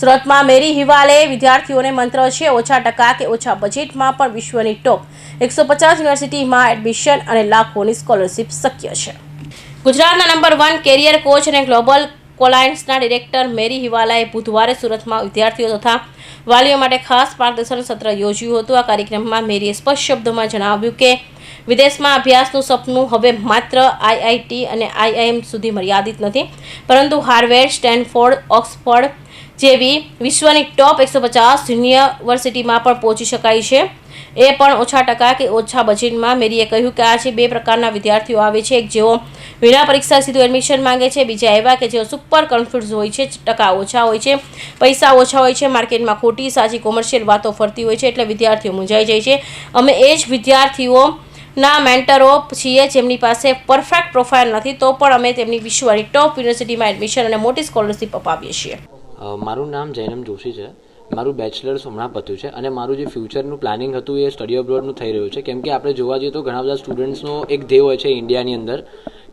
સુરતમાં મેરી હિવાલે વિદ્યાર્થીઓને મંત્ર છે, ઓછા ટકા કે ઓછા બજેટમાં પણ વિશ્વની ટોપ. એકસો પચાસ યુનિવર્સિટીમાં એડમિશન અને લાખોની સ્કોલરશિપ શક્ય છે. ગુજરાતના નંબર વન કેરિયર કોચ અને ગ્લોબલ કોલાયન્સના ડિરેક્ટર મેરી હિવાલાએ બુધવારે સુરતમાં વિદ્યાર્થીઓ તથા વાલીઓ માટે ખાસ માર્ગદર્શન સત્ર યોજ્યું હતું. આ કાર્યક્રમમાં મેરીએ સ્પષ્ટ શબ્દોમાં જણાવ્યું કે વિદેશમાં અભ્યાસનું સપનું હવે માત્ર આઈઆઈટી અને આઈઆઈએમ સુધી મર્યાદિત નથી, પરંતુ હાર્વેર્ડ, સ્ટેનફોર્ડ, ઓક્સફોર્ડ જેવી વિશ્વની ટોપ એકસો પચાસ યુનિવર્સિટીમાં પણ પહોંચી શકાય છે. એ પણ ઓછા ટકા કે ઓછા બજેટમાં. મેરીએ કહ્યું કે આ છે બે પ્રકારના વિદ્યાર્થીઓ આવે છે. એક જેઓ વિના પરીક્ષા સીધું એડમિશન માંગે છે, બીજા એવા કે જેઓ સુપર કોન્ફિડન્સ હોય છે, ટકા ઓછા હોય છે, પૈસા ઓછા હોય છે, માર્કેટમાં ખોટી સાચી કોમર્શિયલ વાતો ફરતી હોય છે, એટલે વિદ્યાર્થીઓ મૂંઝાઈ જાય છે. અમે એ જ વિદ્યાર્થીઓ ના મેન્ટરો છીએ, જેમની પાસે પરફેક્ટ પ્રોફાઇલ નથી, તો પણ અમે તેમની વિશ્વની ટોપ યુનિવર્સિટીમાં એડમિશન અને મોટી સ્કોલરશિપ અપાવીએ છીએ. મારું નામ જૈનમ જોશી છે. મારું બેચલર્સ હમણાં પત્યું છે અને મારું જે ફ્યુચરનું પ્લાનિંગ હતું એ સ્ટડી અબ્રોડનું થઈ રહ્યું છે. કેમ કે આપણે જોવા જઈએ તો ઘણા બધા સ્ટુડન્ટ્સનો એક ધ્યેય હોય છે ઇન્ડિયાની અંદર.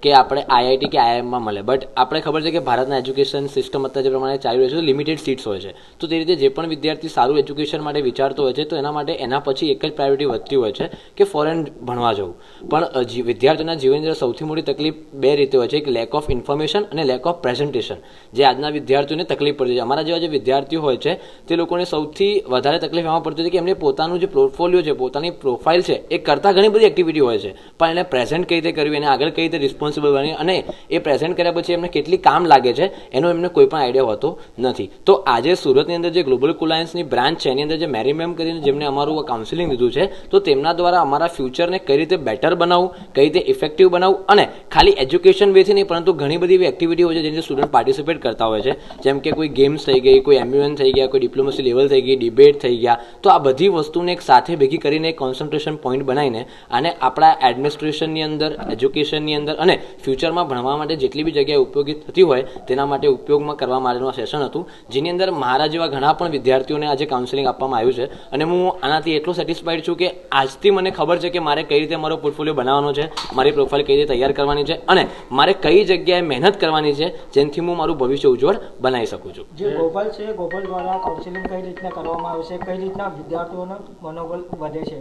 કે આપણે આઈઆઈટી કે આઈઆઈએમમાં મળે. બટ આપણે ખબર છે કે ભારતના એજ્યુકેશન સિસ્ટમ અત્યારે જે પ્રમાણે ચાલી રહ્યું છે લિમિટેડ સીટ્સ હોય છે. તો તે રીતે જે પણ વિદ્યાર્થી સારું એજ્યુકેશન માટે વિચારતો હોય છે, તો એના માટે એના પછી એક જ પ્રાયોરિટી વધતી હોય છે કે ફોરેન ભણવા જવું. પણ વિદ્યાર્થીઓના જીવનની અંદર સૌથી મોટી તકલીફ બે રીતે હોય છે. એક લેક ઓફ ઇન્ફોર્મેશન અને લેક ઓફ પ્રેઝન્ટેશન જે આજના વિદ્યાર્થીઓને તકલીફ પડતી છે. અમારા જેવા જે વિદ્યાર્થીઓ હોય છે, તે લોકોને સૌથી વધારે તકલીફ એમાં પડતી હતી કે એમને પોતાનું જે પોર્ટફોલિયો છે, પોતાની પ્રોફાઇલ છે, એ કરતાં ઘણી બધી એક્ટિવિટી હોય છે. પણ એને પ્રેઝન્ટ કઈ રીતે કરવી, એને આગળ કઈ રીતે રિસ્પોન્સિબલ બની અને એ પ્રેઝન્ટ કર્યા પછી એમને કેટલી કામ લાગે છે, એનો એમને કોઈ પણ આઈડિયા હોતો નથી. તો આજે સુરતની અંદર જે ગ્લોબલ કુલાયન્સની બ્રાન્ચ છે, એની અંદર જે મેરી મેમ કરીને જેમને અમારું કાઉન્સિલિંગ લીધું છે, તો તેમના દ્વારા અમારા ફ્યુચરને કઈ રીતે બેટર બનાવવું, કઈ રીતે ઇફેક્ટિવ બનાવવું અને ખાલી એજ્યુકેશન વેથી નહીં, પરંતુ ઘણી બધી એવી એક્ટિવિટી હોય છે જેની સ્ટુડન્ટ પાર્ટિસિપેટ કરતા હોય છે. જેમ કે કોઈ ગેમ્સ થઈ ગઈ, કોઈ એમ્બ્યુએન થઈ ગયા, કોઈ ડિપ્લોમસી લેવલ થઈ ગઈ ડિબેટ થઈ ગયા, તો આ બધી વસ્તુને એક સાથે ભેગી કરીને એક કોન્સન્ટ્રેશન પોઈન્ટ બનાવીને અને આપણા એડમિનિસ્ટ્રેશનની અંદર એજ્યુકેશનની અંદર અને ફ્યુચરમાં ભણવા માટે જેટલી બી જગ્યાએ ઉપયોગી થતી હોય, તેના માટે ઉપયોગમાં કરવા માટેનું આ સેશન હતું, જેની અંદર મારા જેવા ઘણા પણ વિદ્યાર્થીઓને આજે કાઉન્સિલિંગ આપવામાં આવ્યું છે. અને હું આનાથી એટલો સેટિસ્ફાઈડ છું કે આજથી મને ખબર છે કે મારે કઈ રીતે મારો પોર્ટફોલિયો બનાવવાનો છે, મારી પ્રોફાઇલ કઈ રીતે તૈયાર કરવાની છે, અને મારે કઈ જગ્યાએ મહેનત કરવાની છે, જેનાથી હું મારું ભવિષ્ય ઉજ્જવળ બનાવી શકું છું. જે ગોપાલ છે, ગોપાલ દ્વારા કાઉન્સેલિંગ કઈ રીતના કરવામાં આવે છે, કઈ રીતના વિદ્યાર્થીઓનો મનોબળ વધે છે?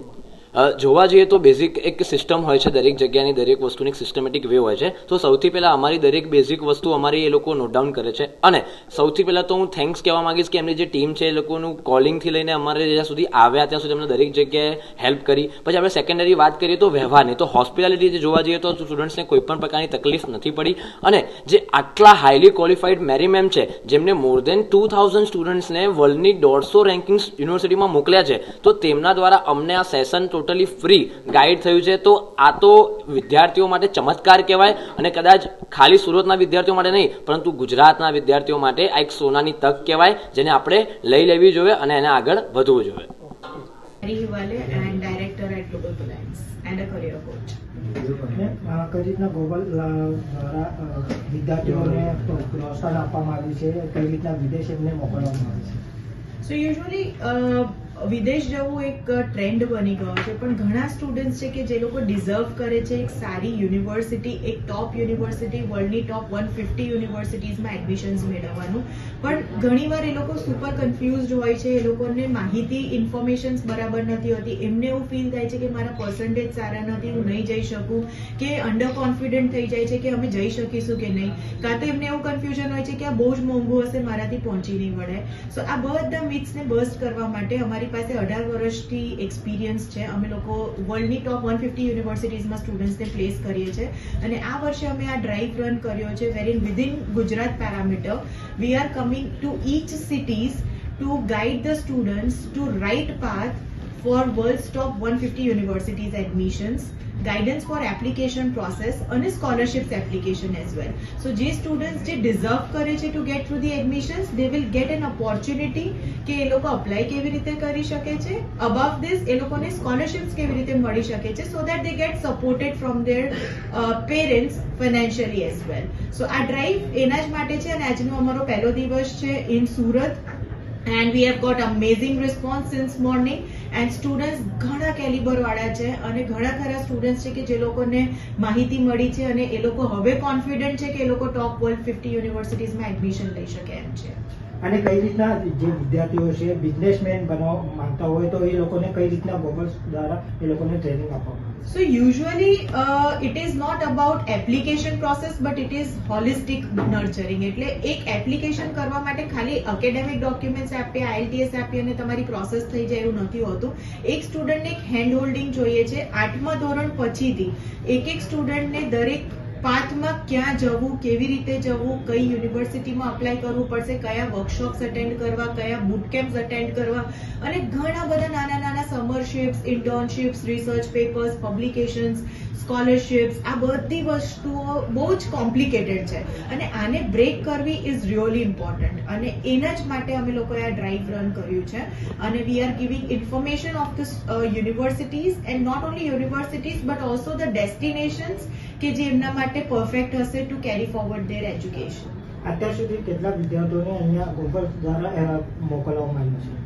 જોવા જઈએ તો બેઝિક એક સિસ્ટમ હોય છે દરેક જગ્યાની, દરેક વસ્તુની સિસ્ટમેટિક વે હોય છે. તો સૌથી પહેલાં અમારી દરેક બેઝિક વસ્તુ અમારી એ લોકો નોટ ડાઉન કરે છે. અને સૌથી પહેલાં તો હું થેન્ક્સ કહેવા માંગીશ કે એમની જે ટીમ છે એ લોકોનું કોલિંગથી લઈને અમારે જ્યાં સુધી આવ્યા ત્યાં સુધી અમને દરેક જગ્યાએ હેલ્પ કરી. પછી આપણે સેકન્ડરી વાત કરીએ તો વ્યવહારની. તો હોસ્પિટાલિટી જે જોવા જઈએ તો સ્ટુડન્ટ્સને કોઈ પણ પ્રકારની તકલીફ નથી પડી. અને જે આટલા હાઈલી ક્વોલિફાઈડ મેરી મેમ છે, જેમને મોર દેન ટુ થાઉઝન્ડ સ્ટુડન્ટ્સને વર્લ્ડની દોઢસો રેન્કિંગ્સ યુનિવર્સિટીમાં મોકલ્યા છે, તો તેમના દ્વારા અમને આ સેશન ટોટલી ફ્રી ગાઈડ થયું છે તો આ તો વિદ્યાર્થીઓ માટે ચમત્કાર કહેવાય અને કદાચ ખાલી સુરતના વિદ્યાર્થીઓ માટે નહીં પરંતુ ગુજરાતના વિદ્યાર્થીઓ માટે આ એક સોનાની તક કહેવાય જેને આપણે લઈ લેવી જોઈએ અને એને આગળ વધવું જોઈએ. કઈ રીતના દ્વારા વિદ્યાર્થીઓને પ્રોત્સાહન આપવામાં આવ્યું છે? કઈ રીતના વિદેશ એમને મોકલવામાં આવે છે? સો uh, વિદેશ જવું એક ટ્રેન્ડ બની ગયો છે. પણ ઘણા સ્ટુડન્ટ્સ છે કે જે લોકો ડિઝર્વ કરે છે એક સારી યુનિવર્સિટી એક ટોપ યુનિવર્સિટી વર્લ્ડની ટોપ વન ફિફ્ટી યુનિવર્સિટીઝમાં એડમિશન્સ મેળવવાનું. પણ ઘણીવાર એ લોકો સુપર કન્ફ્યુઝડ હોય છે, એ લોકોને માહિતી ઇન્ફોર્મેશન્સ બરાબર નથી હોતી. એમને એવું ફીલ થાય છે કે મારા પર્સન્ટેજ સારા નથી, હું નહીં જઈ શકું, કે અંડર કોન્ફિડન્ટ થઈ જાય છે કે અમે જઈ શકીશું કે નહીં. કાં તો એમને એવું કન્ફ્યુઝન હોય છે કે આ બહુ જ મોંઘું હશે, મારાથી પહોંચી નહીં વળે. સો આ બધા મિથ્સને બર્સ્ટ કરવા માટે અમારી પાસે અઢાર વર્ષથી એક્સપિરિયન્સ છે. અમે લોકો વર્લ્ડની ટોપ વન ફિફ્ટી યુનિવર્સિટીઝમાં સ્ટુડન્ટ્સને પ્લેસ કરીએ છીએ. અને આ વર્ષે અમે આ ડ્રાઈવ રન કર્યો છે varying within Gujarat parameter we are coming to each cities to guide the students to right path for world's top 150 universities admissions guidance for application process અને scholarships application as well so જે students જે deserve કરે છે to get through the admissions they will get an opportunity કે એ લોકો apply કેવી રીતે કરી શકે છે above this એ લોકોને scholarships કેવી રીતે મળી શકે છે that they get supported from their uh, parents financially as well so આ drive એના જ માટે છે અને આજનો અમારો પહેલો દિવસ છે in Surat and we have got amazing response since morning and students ઘણા કેલિબર વાળા છે અને ઘણા ખરા સ્ટુડન્ટ્સ છે કે જે લોકોને માહિતી મળી છે અને એ લોકો હવે કોન્ફિડન્ટ છે કે એ લોકો ટોપ વર્લ્ડ ફિફ્ટી યુનિવર્સિટીઝમાં એડમિશન લઈ શકે એમ છે. અને કઈ રીતના જે વિદ્યાર્થીઓ છે બિઝનેસમેન બનવા માંગતા હોય તો એ લોકોને કઈ રીતના ગોગલ્સ દ્વારા એ લોકોને ટ્રેનિંગ આપવામાં આવે usually it is not about application process but it is holistic nurturing એટલે એક એપ્લિકેશન કરવા માટે ખાલી એકેડેમિક ડોક્યુમેન્ટ્સ આપીએ આઈએલટીએસ આપીએ અને તમારી પ્રોસેસ થઈ જાય એવું નથી હોતું. એક સ્ટુડન્ટને એક હેન્ડ હોલ્ડિંગ જોઈએ છે. આઠમા ધોરણ પછીથી એક એક સ્ટુડન્ટને દરેક પાથમાં ક્યાં જવું, કેવી રીતે જવું, કઈ યુનિવર્સિટીમાં અપ્લાય કરવું પડશે, કયા વર્કશોપ્સ અટેન્ડ કરવા, કયા બુટકેમ્પ્સ અટેન્ડ કરવા અને ઘણા બધા નાના નાના summerships internships research papers publications scholarships આ બધી વસ્તુઓ બહુ જ કોમ્પ્લિકેટેડ છે. અને આને બ્રેક કરવી ઇઝ રિયલી ઇમ્પોર્ટન્ટ અને એના જ માટે અમે લોકોએ આ ડ્રાઈવ રન કર્યું છે. અને we are giving information of the universities and not only universities but also the destinations કે જે એમના માટે પરફેક્ટ હશે to carry forward their education અત્યાર સુધી કેટલા વિદ્યાર્થીઓને અહીંયા ગોગલ્સ દ્વારા મોકલવામાં આવ્યું છે?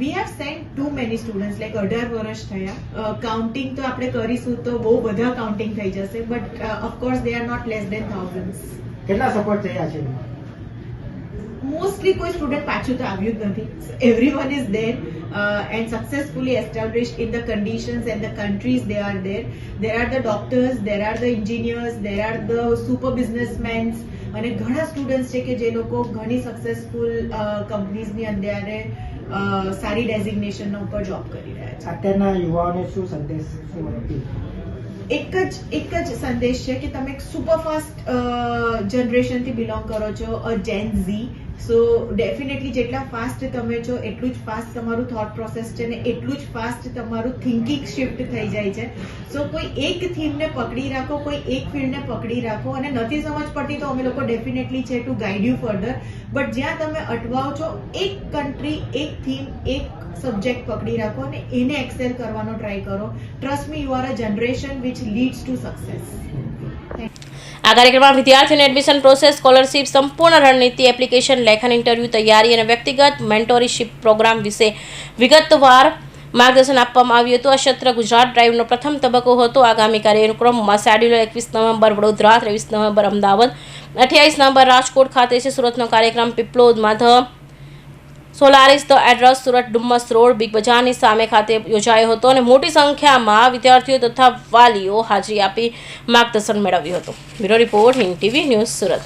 We have sent to many students like અઢાર વર્ષ થયા. કાઉન્ટિંગ તો આપણે કરીશું તો બહુ બધા કાઉન્ટિંગ થઈ જશે but of course they are not less than thousand કેટલા સપોર્ટ થયા છે? મોસ્ટલી કોઈ સ્ટુડન્ટ પાછું તો આવ્યું જ નથી. Everyone is there and successfully established in the conditions and the countries they are there there are the doctors there are the engineers there are the super businessmens અને ઘણા સ્ટુડન્ટ્સ છે કે જે લોકો ઘણી સક્સેસફુલ કંપનીઝની અંદર સારી ડેઝિગ્નેશન ઉપર જોબ કરી રહ્યા છે. અત્યારના યુવાઓને શું સંદેશ એક જ એક જ સંદેશ છે કે તમે એક સુપરફાસ્ટ જનરેશનથી બિલોંગ કરો છો a gen Z so definitely જેટલા ફાસ્ટ તમે છો, એટલું જ ફાસ્ટ તમારું થોટ પ્રોસેસ છે ને એટલું જ ફાસ્ટ તમારું થિંકિંગ શિફ્ટ થઈ જાય છે. સો કોઈ એક થીમને પકડી રાખો, કોઈ એક ફિલ્ડને પકડી રાખો અને નથી સમજ પડતી તો અમે લોકો ડેફિનેટલી છે to guide you further but જ્યાં તમે અટવાઓ છો, એક કન્ટ્રી એક થીમ એક સબ્જેક્ટ પકડી રાખો અને એને એક્સેલ કરવાનો ટ્રાય કરો. Trust me you are a generation which leads to success આ કાર્યક્રમમાં વિદ્યાર્થીઓને એડમિશન પ્રોસેસ સ્કોલરશિપ સંપૂર્ણ રણનીતિ એપ્લિકેશન લેખન ઇન્ટરવ્યૂ તૈયારી અને વ્યક્તિગત મેન્ટોરશિપ પ્રોગ્રામ વિશે વિગતવાર માર્ગદર્શન આપવામાં આવ્યું હતું. આ સત્ર ગુજરાત ડ્રાઈવનો પ્રથમ તબક્કો હતો. આગામી કાર્યક્રમમાં શેડ્યુલ એકવીસ નવેમ્બર, વડોદરા ત્રેવીસ નવેમ્બર, અમદાવાદ અઠ્યાવીસ નવેમ્બર, રાજકોટ ખાતે છે. સુરતનો કાર્યક્રમ પીપલોદમાં the Solaris the address Surat Dumas road, big બજારની સામે ખાતે યોજાયો હતો અને મોટી સંખ્યામાં વિદ્યાર્થીઓ તથા વાલીઓ હાજરી આપી માર્ગદર્શન મેળવ્યું હતું. Bureau report, Hind TV news Surat.